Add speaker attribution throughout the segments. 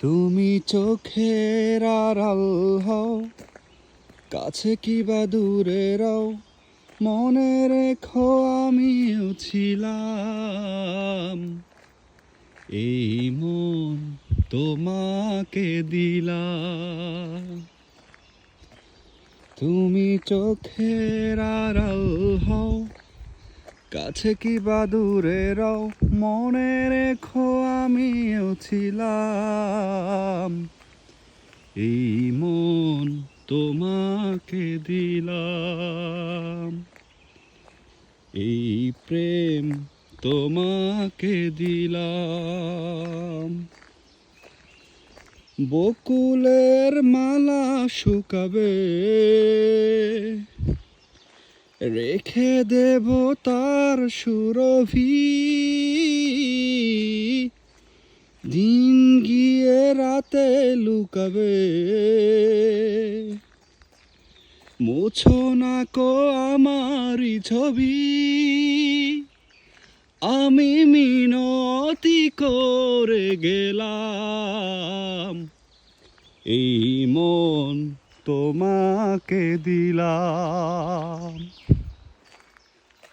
Speaker 1: তুমি চোখের আড়াল হও, কাছে কিবা দূরে রও, মনে রেখো আমিও ছিলাম। এই মন তোমাকে দিলাম। তুমি চোখের আড়াল কাছে কি বা দূরে রও? মনে রেখো আমিও ছিলাম। এই মন তোমাকে দিলাম। এই প্রেম তোমাকে দিলাম। বকুলের মালা শুকাবে। রেখে দেব তার সুরভি। দিন গিয়ে রাতে লুকাবে। মুছো না কো আমারই ছবি। আমি মিনতি করে গেলাম। এই মন তোমাকে দিলাম।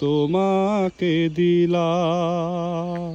Speaker 1: তোমাকে দিলাম।